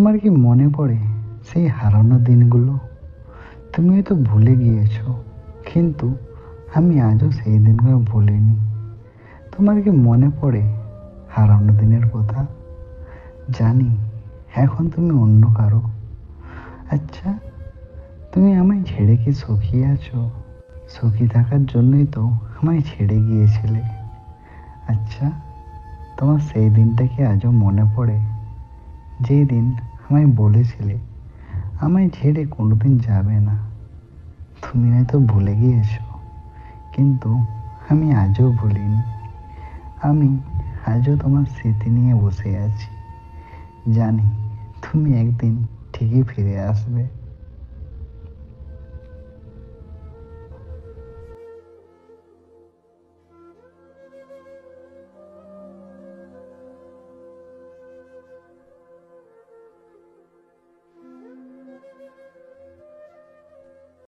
তোমার কি মনে পড়ে সেই হারানো দিনগুলো? তুমি হয়তো ভুলে গিয়েছো, কিন্তু আমি আজও সেই দিনগুলো ভুলিনি। তোমার কি মনে পড়ে হারানো দিনের কথা? জানি, এখন তুমি অন্য কারও। আচ্ছা তুমি আমায় ছেড়ে কি সুখী আছো? সুখী থাকার জন্যই তো আমায় ছেড়ে গিয়েছিলে। আচ্ছা তোমার সেই দিনটা কি আজও মনে পড়ে? যেই দিন আমায় বলেছিলে, আমায় ছেড়ে কোনোদিন যাবে না। তুমি হয়তো ভুলে গিয়েছো, কিন্তু আমি আজও ভুলিনি। আমি আজও তোমার স্মৃতি নিয়ে বসে আছি। জানি তুমি একদিন ঠিকই ফিরে আসবে।